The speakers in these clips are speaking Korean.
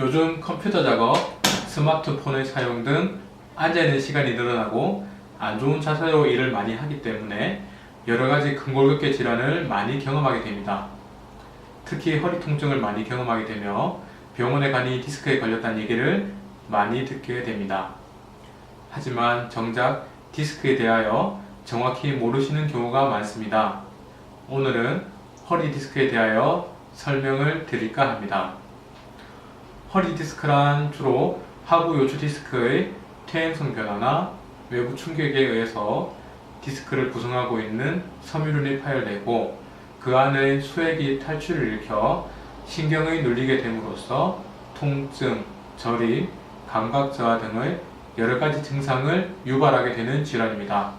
요즘 컴퓨터 작업, 스마트폰의 사용 등 앉아있는 시간이 늘어나고 안 좋은 자세로 일을 많이 하기 때문에 여러 가지 근골격계 질환을 많이 경험하게 됩니다. 특히 허리 통증을 많이 경험하게 되며 병원에 가니 디스크에 걸렸다는 얘기를 많이 듣게 됩니다. 하지만 정작 디스크에 대하여 정확히 모르시는 경우가 많습니다. 오늘은 허리 디스크에 대하여 설명을 드릴까 합니다. 허리 디스크란 주로 하부 요추 디스크의 퇴행성 변화나 외부 충격에 의해서 디스크를 구성하고 있는 섬유륜이 파열되고 그 안의 수액이 탈출을 일으켜 신경의 눌리게 됨으로써 통증, 저림, 감각 저하 등의 여러 가지 증상을 유발하게 되는 질환입니다.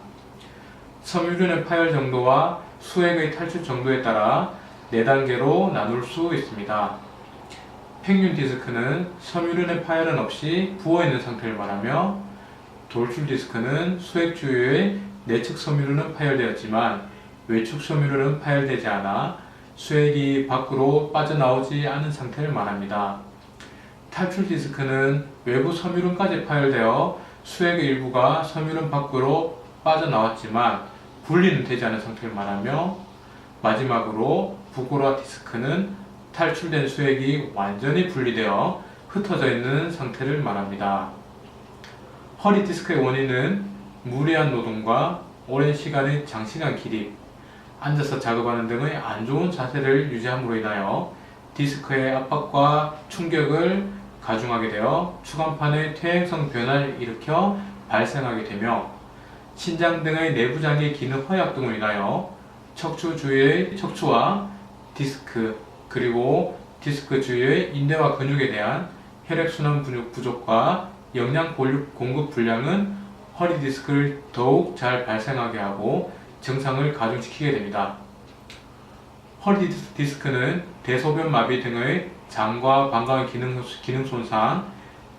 섬유륜의 파열 정도와 수액의 탈출 정도에 따라 4단계로 나눌 수 있습니다. 평균 디스크는 섬유륜의 파열은 없이 부어있는 상태를 말하며 돌출 디스크는 수액 주위의 내측 섬유륜은 파열되었지만 외축 섬유륜은 파열되지 않아 수액이 밖으로 빠져나오지 않은 상태를 말합니다. 탈출 디스크는 외부 섬유륜까지 파열되어 수액의 일부가 섬유륜 밖으로 빠져나왔지만 분리는 되지 않은 상태를 말하며 마지막으로 부고라 디스크는 탈출된 수액이 완전히 분리되어 흩어져 있는 상태를 말합니다. 허리 디스크의 원인은 무리한 노동과 오랜 시간의 장시간 기립, 앉아서 작업하는 등의 안 좋은 자세를 유지함으로 인하여 디스크의 압박과 충격을 가중하게 되어 추간판의 퇴행성 변화를 일으켜 발생하게 되며 신장 등의 내부장의 기능 허약 등으로 인하여 척추 주위의 척추와 디스크 그리고 디스크 주위의 인대와 근육에 대한 혈액순환 근육 부족과 영양 공급 불량은 허리 디스크를 더욱 잘 발생하게 하고 증상을 가중시키게 됩니다. 허리 디스- 디스크는 대소변 마비 등의 장과 방광의 기능, 기능 손상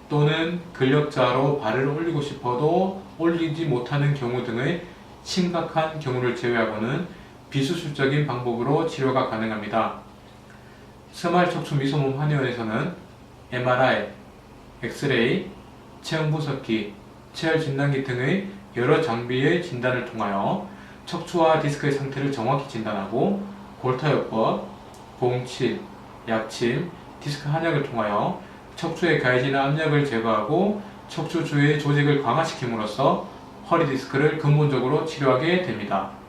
또는 근력자로 발을 올리고 싶어도 올리지 못하는 경우 등의 심각한 경우를 제외하고는 비수술적인 방법으로 치료가 가능합니다. 스마일 척추 미소몸 한의원에서는 MRI, 엑스레이, 체형 분석기, 체열 진단기 등의 여러 장비의 진단을 통하여 척추와 디스크의 상태를 정확히 진단하고 골타요법, 봉침, 약침, 디스크 한약을 통하여 척추에 가해지는 압력을 제거하고 척추 주위의 조직을 강화시킴으로써 허리 디스크를 근본적으로 치료하게 됩니다.